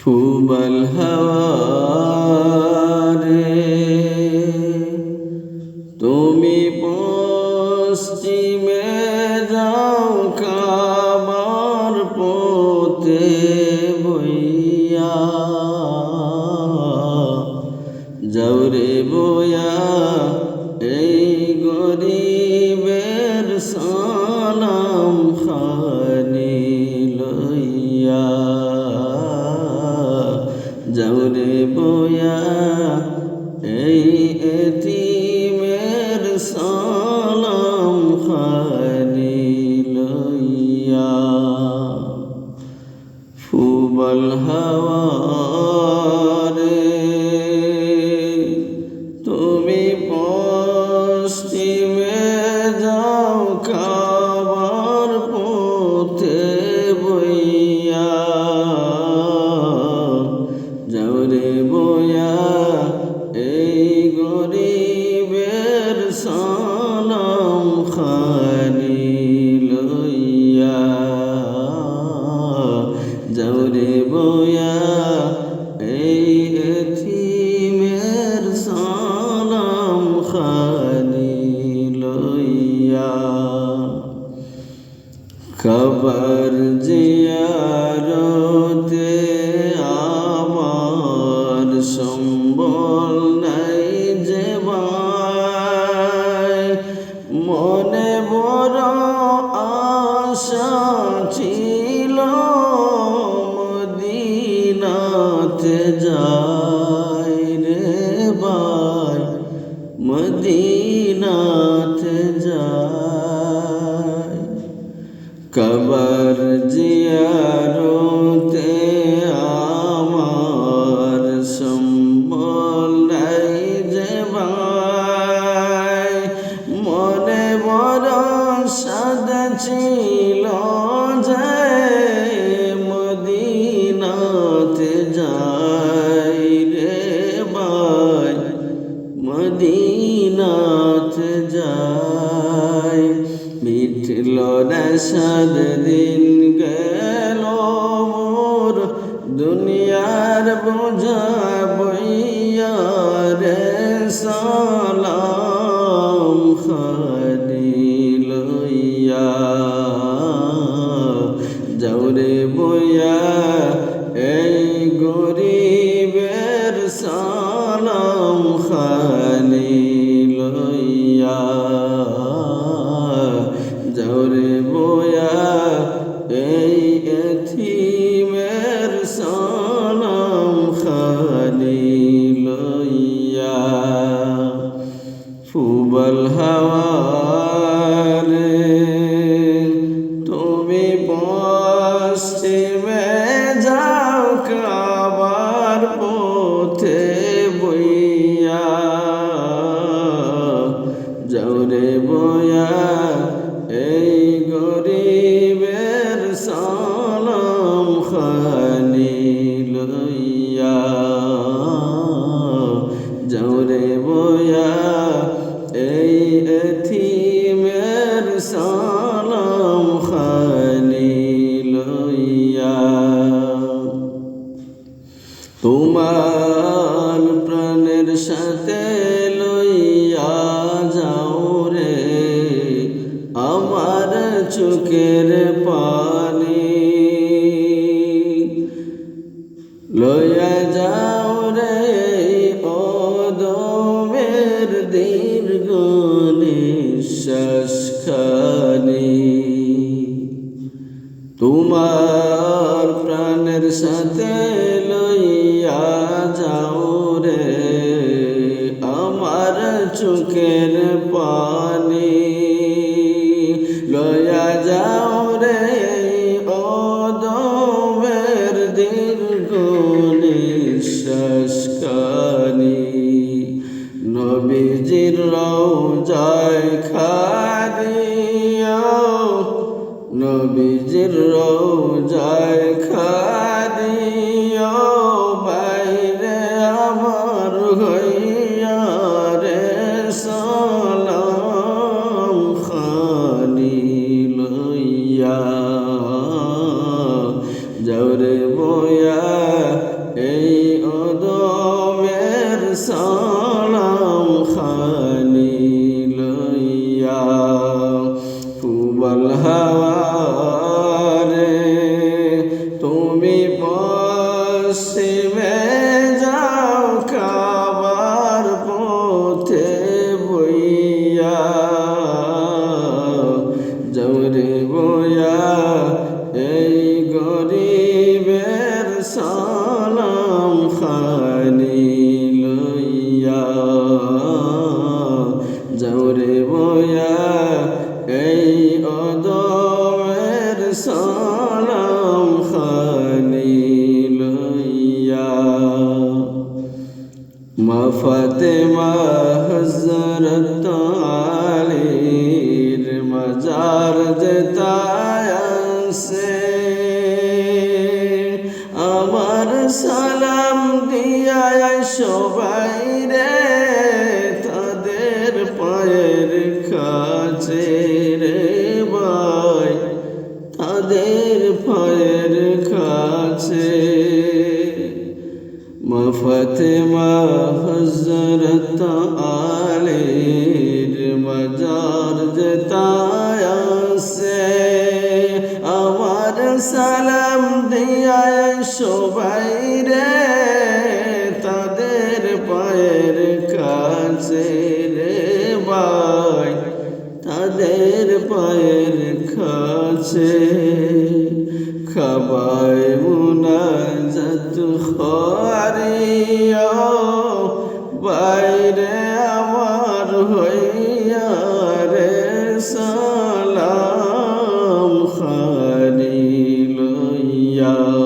ফুবল রে তুমি পশ্চিমে যাও কাবার পোতে বইয়া লইয়া ফুবল হাওয়ারে লইয়া খবর জিয়ারতে মদিনাতে যাই কবর জিয়ারতে আমার সম্বল যে ভাই মনে বড় সাদ ছিল যে মদিনাতে যাই যাই মিটল না সাদ দিন গেল মোর। দুনিয়ার বোঝা বইয়া রে সালাম খানি লইয়া। যাওরে বইয়া, এই গরিবের সালাম খানি সালাম তোমার প্রাণের সাথে লইয়া যাও রে। আমার চোখের পানি লইয়া যাও রে ও দমের দীর্ঘ নিঃশ্বাস কানি নবীজির রওজায় খাদিয়াও নবীজির الرحيم মা ফাতেমা হজরত আলীর সালাম দিয়া সবাই রে মা ফাতেমা হজরত আলীর মজার যেতায়াসে আমার সালাম দিয়া সবাই রে, তাদের পায়ের কাছে রে ভাই, তাদের পায়ের কাছে। খাবায় লইয়া